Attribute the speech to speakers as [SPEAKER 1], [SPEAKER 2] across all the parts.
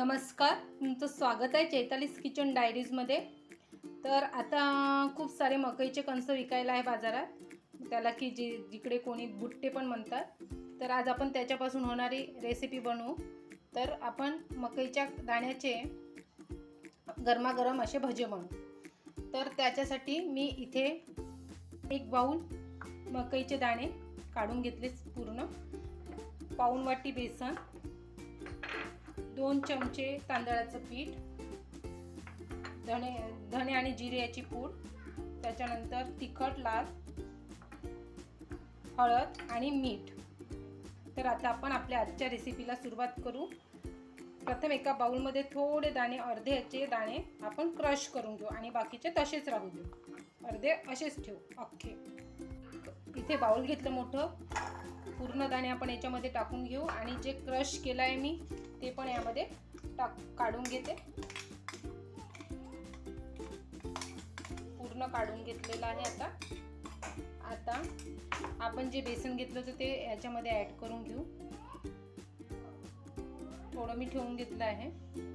[SPEAKER 1] नमस्कार तुमचं स्वागत आहे चैतालीस किचन डायरीजमध्ये. तर आता खूप सारे मकईचे कणस विकायला आहे बाजारात. त्याला की जी जिकडे कोणी बुट्टे पण म्हणतात. तर आज आपण त्याच्यापासून होणारी रेसिपी बनवू. तर आपण मकईच्या दाण्याचे गरमागरम असे भजे बनवू. तर त्याच्यासाठी मी इथे एक बाऊल मकईचे दाणे काढून घेतले पूर्ण. पाऊण वाटी बेसन दोन चमचे तांदळाचं पीठ धणे धणे आणि जिरे याची पूड त्याच्यानंतर तिखट लाल हळद आणि मीठ. तर आता आपण आपल्या आजच्या रेसिपीला सुरुवात करू. प्रथम एका बाउलमध्ये थोडे दाणे अर्धे याचे दाणे आपण क्रश करून घेऊ आणि बाकीचे तसेच राहू देऊ. अर्धे असेच ठेवू. अख्खे. इथे बाउल घेतलं मोठं. पूर्ण दाणे आपण याच्यामध्ये टाकून घेऊ आणि जे क्रश केलं आहे मी ते पण यामध्ये टाक काढून घेते. पूर्ण काढून घेतलेलं आहे आता. आता आपण जे बेसन घेतलं होतं ते याच्यामध्ये ॲड करून घेऊ. थोडं मी ठेवून घेतलं आहे.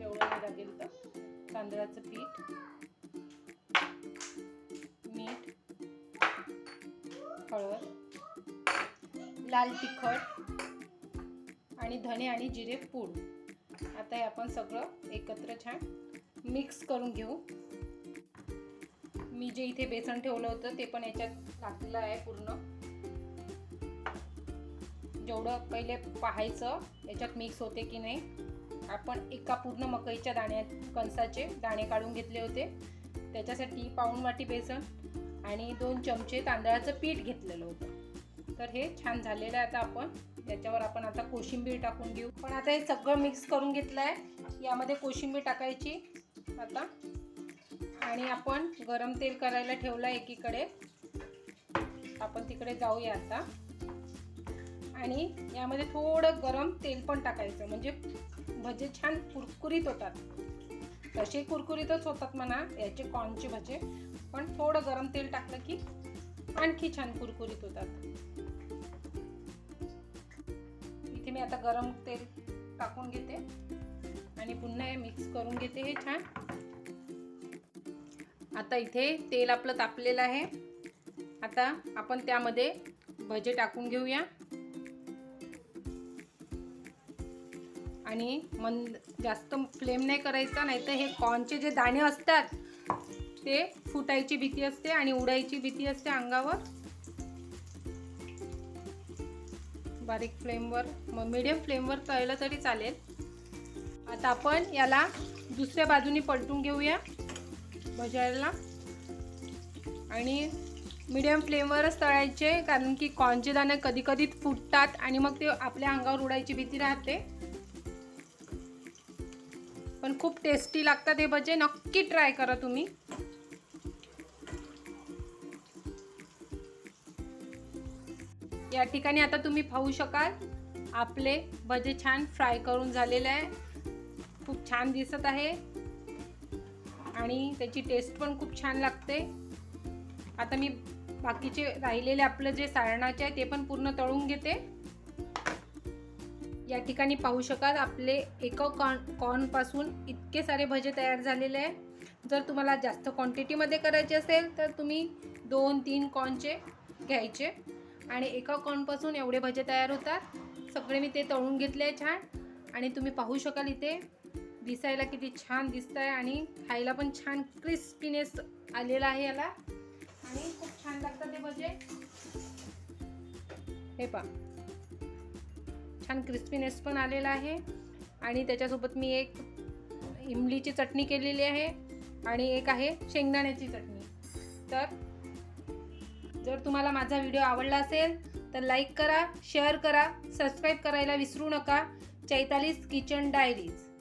[SPEAKER 1] एवढं नाही लागेल तर. तांदळाचं पीठ मीठ हळद लाल तिखट आणि धणे आणि जिरे पूड. आता हे आपण सगळं एकत्र छान मिक्स करून घेऊ. मी जे इथे बेसन ठेवलं होतं ते पण याच्यात टाकलं आहे पूर्ण. जेवढं पहिले पाहायचं याच्यात मिक्स होते की नाही आपण एका पूर्ण मकईच्या दाण्या कणसाचे दाणे काढून घेतले होते. त्याच्यासाठी पाऊण वाटी बेसन आणि दोन चमचे तांदळाचं पीठ घेतलेलं होतं. तर हे छान झालेलं आहे आता आपण. याच्यावर आपण आता कोशिंबीर टाकून घेऊ पण आता हे सगळं मिक्स करून घेतलं आहे यामध्ये कोशिंबीर टाकायची. आता. आणि आपण गरम तेल करायला ठेवलं आहे एकीकडे. आपण तिकडे जाऊया आता. आणि यामध्ये थोडं गरम तेल पण टाकायचं. म्हणजे भजे छान कुरकुरीत होतात. तसे कुरकुरीतच होतात म्हणा याचे कॉर्नचे भजे. पण थोडं गरम तेल टाकलं की आणखी छान कुरकुरीत होतात. मी आता गरम तेल टाकून घेते. आणि पुन्हा हे मिक्स करून घेते हे छान. आता इथे तेल आपलं तापलेलं आहे. आता आपण त्यामध्ये भजे टाकून घेऊया. आणि मंद जास्त फ्लेम नाही करायचा नाही तर हे कॉर्नचे जे दाणे असतात ते फुटायची भीती असते आणि उडायची भीती असते अंगावर. बारीक फ्लेमवर मग मिडियम फ्लेमवर तळलं तरी चालेल. आता आपण याला दुसऱ्या बाजूनी पलटून घेऊया भजायला. आणि मिडियम फ्लेमवरच तळायचे कारण की कॉर्नचे दाणे कधी कधी फुटतात आणि मग ते आपल्या अंगावर उडायची भीती राहते. पण खूप टेस्टी लागतात हे भजे नक्की ट्राय करा तुम्ही. या ठिकाणी आता तुम्ही पाहू शकाल आपले भजे छान फ्राय करून झालेले आहे. खूप छान दिसत आहे. आणि त्याची टेस्ट पण खूप छान लागते. आता मी बाकीचे राहिलेले आपलं जे सारणाचे आहे ते पण पूर्ण तळून घेते. या ठिकाणी पाहू शकाल आपले एका कॉर्न कॉर्नपासून इतके सारे भजे तयार झालेले आहे. जर तुम्हाला जास्त क्वांटिटीमध्ये करायचे असेल तर तुम्ही दोन तीन कॉर्नचे घ्यायचे. आणि एका कॉर्नपासून एवढे भजे तयार होतात. सगळे मी ते तळून घेतले छान. आणि तुम्ही पाहू शकाल इथे दिसायला किती छान दिसत आहे आणि खायला पण छान क्रिस्पीनेस आलेला आहे याला. आणि खूप छान लागतात ते भजे. हे पा छान क्रिस्पीनेस पण आलेला आहे. आणि त्याच्यासोबत मी एक इमलीची चटणी केलेली आहे. आणि एक आहे शेंगदाण्याची चटणी. तर जर तुम्हाला माझा व्हिडिओ आवडला असेल तर लाईक करा शेअर करा सबस्क्राईब करायला विसरू नका. Chaitali's kitchen diaries.